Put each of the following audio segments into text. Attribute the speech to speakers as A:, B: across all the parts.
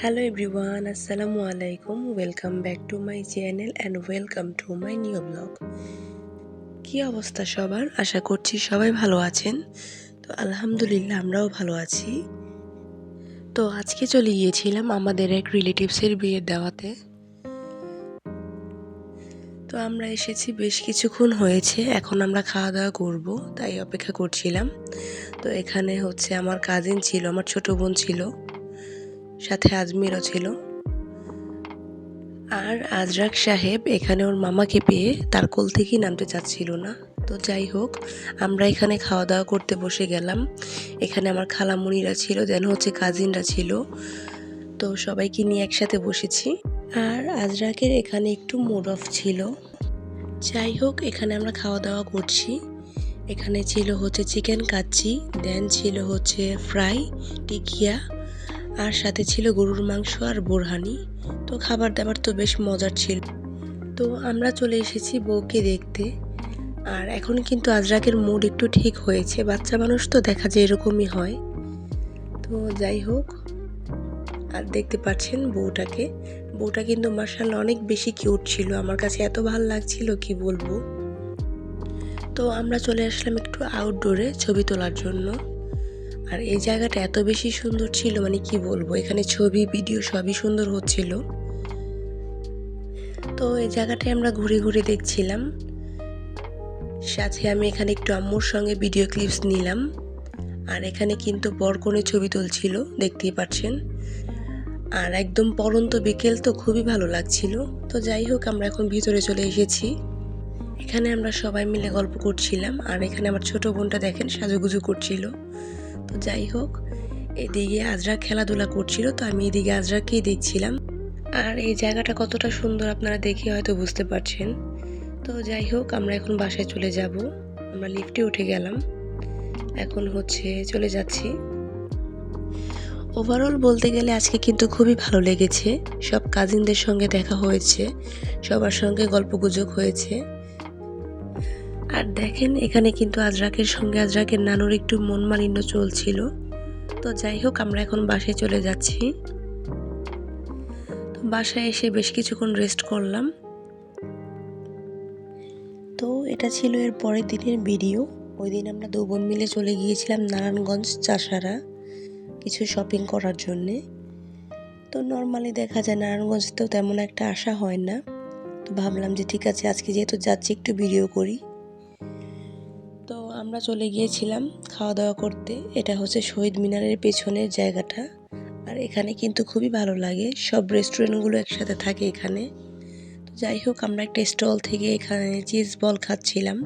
A: Hello everyone আসসালামু আলাইকুম welcome back to my channel and welcome to my new blog কী অবস্থা সবার? আশা করছি সবাই ভালো আছেন। তো আলহামদুলিল্লাহ আমরাও ভালো আছি। তো আজকে চলে গিয়েছিলাম আমাদের এক রিলেটিভসের বিয়ের দেওয়াতে। তো আমরা এসেছি, বেশ কিছুক্ষণ হয়েছে, এখন আমরা খাওয়া দাওয়া করব, তাই অপেক্ষা করছিলাম। তো এখানে হচ্ছে আমার কাজিন ছিল, আমার ছোট বোন ছিল। সাথে আজমিরও ছিল। আর আজরাক সাহেব এখানে ওর মামাকে পেয়ে তার কোল থেকেই নামতে চাচ্ছিল না। তো যাই হোক, আমরা এখানে খাওয়া দাওয়া করতে বসে গেলাম। এখানে আমার খালামুনিরা ছিল দেন হচ্ছে কাজিনরা ছিল। তো সবাইকে নিয়ে একসাথে বসেছি। আর আজরাকের এখানে একটু মুড অফ ছিল। যাই হোক, এখানে আমরা খাওয়া দাওয়া করছি। এখানে ছিল হচ্ছে চিকেন কাচ্চি দেন ছিল হচ্ছে ফ্রাই টিকিয়া আর সাথে ছিল গরুর মাংস আর বোরহানি। তো খাবার দাবার তো বেশ মজার ছিল। তো আমরা চলে এসেছি বউকে দেখতে। আর এখন কিন্তু আজরাকের মুড একটু ঠিক হয়েছে। বাচ্চা মানুষ তো দেখা যায় এরকমই হয়। তো যাই হোক, আর দেখতে পাচ্ছেন বউটাকে। বউটা কিন্তু মার্শাল অনেক বেশি কিউট ছিল। আমার কাছে এত ভালো লাগছিল, কি বলব? তো আমরা চলে আসলাম একটু আউটডোরে ছবি তোলার জন্য। আর এই জায়গাটা এত বেশি সুন্দর ছিল মানে কি বলব? এখানে ছবি, ভিডিও সবই সুন্দর হচ্ছিল। তো এই জায়গাটায় আমরা ঘুরে ঘুরে দেখছিলাম। সাথে আমি এখানে একটু আম্মুর সঙ্গে ভিডিও ক্লিপস নিলাম। আর এখানে কিন্তু বরকনে ছবি তুলছিল, দেখতেই পাচ্ছেন। আর একদম পরন্ত বিকেল তো খুবই ভালো লাগছিল। তো যাই হোক, আমরা এখন ভিতরে চলে এসেছি। এখানে আমরা সবাই মিলে গল্প করছিলাম। আর এখানে আমার ছোট বোনটা দেখেন, সাজুগুজু করছিল। তো যাই হোক, এদিকে আজরা খেলাধুলা করছিল, তো আমি এদিকে আজরাকেই দেখছিলাম। আর এই জায়গাটা কতটা সুন্দর আপনারা দেখে হয়তো বুঝতে পারছেন। তো যাই হোক, আমরা এখন বাসায় চলে যাব। আমরা লিফটে উঠে গেলাম। এখন হচ্ছে চলে যাচ্ছি। ওভারঅল বলতে গেলে আজকে কিন্তু খুবই ভালো লেগেছে। সব কাজিনদের সঙ্গে দেখা হয়েছে। সবার সঙ্গে গল্পগুজব হয়েছে। আর দেখেন, এখানে কিন্তু আজরাকের সঙ্গে আজরাকের নানুর একটু মন মালিন্য চলছিল। তো যাই হোক, আমরা এখন বাসায় চলে যাচ্ছি। তো বাসায় এসে বেশ কিছুক্ষণ রেস্ট করলাম। তো এটা ছিল এর পরের দিনের ভিডিও ওই দিন আমরা দু বোন মিলে চলে গিয়েছিলাম নারায়ণগঞ্জ চাষারা কিছু শপিং করার জন্যে। তো নর্মালি দেখা যায় নারায়ণগঞ্জ তো তেমন একটা আশা হয় না। তো ভাবলাম যে ঠিক আছে, আজকে যেহেতু যাচ্ছি, একটু ভিডিও করি। আমরা চলে গিয়েছিলাম খাওয়া দাওয়া করতে। এটা হচ্ছে শহীদ মিনারের পেছনের জায়গাটা। আর এখানে কিন্তু খুবই ভালো লাগে। সব রেস্টুরেন্টগুলো একসাথে থাকে এখানে। তো যাই হোক, আমরা একটা স্টল থেকে এখানে চিজ বল খাচ্ছিলাম।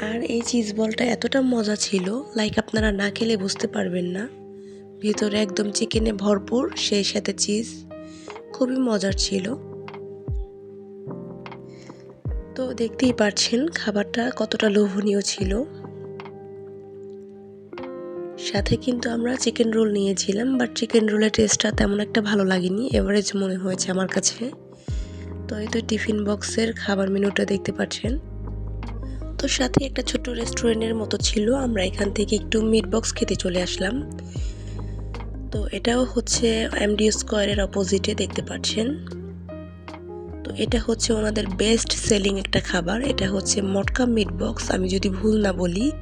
A: আর এই চিজ বলটা এতটা মজা ছিল লাইক আপনারা না খেলে বুঝতে পারবেন না। ভিতরে একদম চিকেনে ভরপুর, সেই সাথে চিজ খুবই মজার ছিল। তো দেখতেই পাচ্ছেন খাবারটা কতটা লোভনীয় ছিল। সাথে কিন্তু আমরা চিকেন রোল নিয়েছিলাম বাট চিকেন রোলের টেস্টটা তেমন একটা ভালো লাগেনি এভারেজ মনে হয়েছে আমার কাছে। তো এই তো টিফিন বক্সের খাবার মেনুটা দেখতে পাচ্ছেন। তো সাথে একটা ছোট্ট রেস্টুরেন্টের মতো ছিল, আমরা এখান থেকে একটু মিট বক্স খেতে চলে আসলাম। তো এটাও হচ্ছে এমডি স্কোয়ারের অপোজিটে দেখতে পাচ্ছেন। তো এটা হচ্ছে ওনাদের বেস্ট সেলিং একটা খাবার। এটা হচ্ছে মটকা মিট বক্স আমি যদি ভুল না বলি,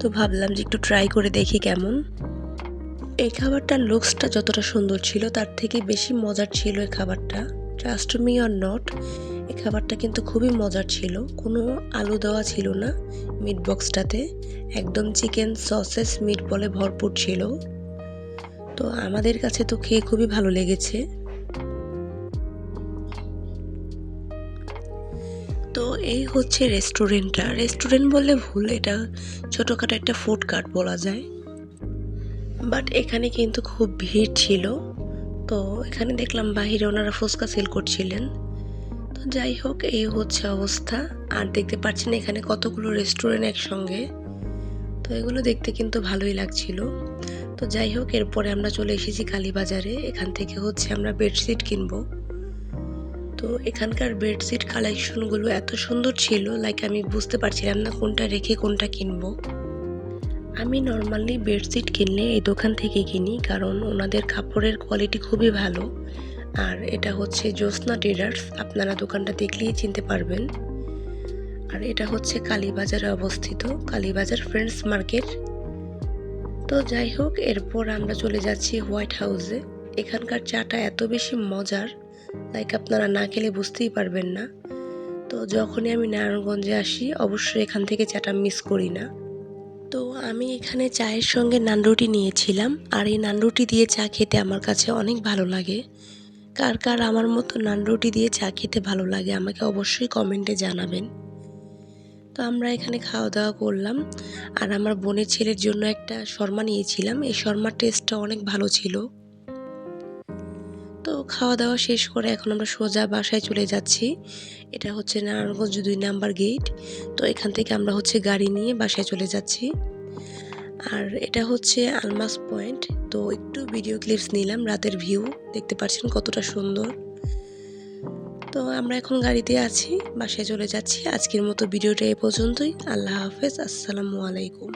A: তো ভাবলাম যে একটু ট্রাই করে দেখি কেমন। এই খাবারটার লুকসটা যতটা সুন্দর ছিল, তার থেকে বেশি মজার ছিল এই খাবারটা। ট্রাস্ট মি অর নট এই খাবারটা কিন্তু খুবই মজার ছিল। কোনো আলু দেওয়া ছিল না মিট বক্সটাতে একদম চিকেন সসেস মিট বলে ভরপুর ছিল। তো আমাদের কাছে তো খেয়ে খুবই ভালো লেগেছে। তো এই হচ্ছে রেস্টুরেন্টটা। রেস্টুরেন্ট বললে ভুল, এটা ছোটোখাটো একটা ফুড কার্ট বলা যায়। বাট এখানে কিন্তু খুব ভিড় ছিল। তো এখানে দেখলাম বাহিরে ওনারা ফুচকা সেল করছিলেন। তো যাই হোক, এই হচ্ছে অবস্থা। আর দেখতে পাচ্ছেন এখানে কতগুলো রেস্টুরেন্ট একসঙ্গে। তো এগুলো দেখতে কিন্তু ভালোই লাগছিল। তো যাই হোক, এরপরে আমরা চলে এসেছি কালীবাজারে। এখান থেকে হচ্ছে আমরা বেডশিট কিনবো। তো এখানকার বেডশিট কালেকশনগুলো এত সুন্দর ছিল লাইক আমি বুঝতে পারছিলাম না কোনটা রেখে কোনটা কিনবো। আমি নর্মালি বেডশিট কিনলে এই দোকান থেকে কিনি কারণ ওনাদের কাপড়ের কোয়ালিটি খুবই ভালো। আর এটা হচ্ছে জ্যোৎস্না ট্রেডার্স আপনারা দোকানটা দেখলেই চিনতে পারবেন। আর এটা হচ্ছে কালীবাজারে অবস্থিত, কালীবাজার ফ্রেন্ডস মার্কেট তো যাই হোক, এরপর আমরা চলে যাচ্ছি হোয়াইট হাউসে এখানকার চাটা এত বেশি মজার লাইক আপনারা না খেলে বুঝতেই পারবেন না। তো যখনই আমি নারায়ণগঞ্জে আসি, অবশ্যই এখান থেকে চাটা মিস করি না। তো আমি এখানে চায়ের সঙ্গে নানরুটি নিয়েছিলাম, আর এই নানরুটি দিয়ে চা খেতে আমার কাছে অনেক ভালো লাগে। কার কার আমার মতো নানরুটি দিয়ে চা খেতে ভালো লাগে আমাকে অবশ্যই কমেন্টে জানাবেন। তো আমরা এখানে খাওয়া দাওয়া করলাম, আর আমার বোনের ছেলের জন্য একটা শর্মা নিয়েছিলাম। এই শর্মার টেস্টটা অনেক ভালো ছিল। খাওয়া দাওয়া শেষ করে এখন আমরা সোজা বাসায় চলে যাচ্ছি। এটা হচ্ছে নারায়ণগঞ্জ দুই নাম্বার গেট। তো এখান থেকে আমরা হচ্ছে গাড়ি নিয়ে বাসায় চলে যাচ্ছি। আর এটা হচ্ছে আলমাস পয়েন্ট। তো একটু ভিডিও ক্লিপস নিলাম, রাতের ভিউ। দেখতে পাচ্ছেন কতটা সুন্দর। তো আমরা এখন গাড়িতে আছি, বাসায় চলে যাচ্ছি। আজকের মতো ভিডিওটা এ পর্যন্তই। আল্লাহ হাফেজ, আসসালামু আলাইকুম।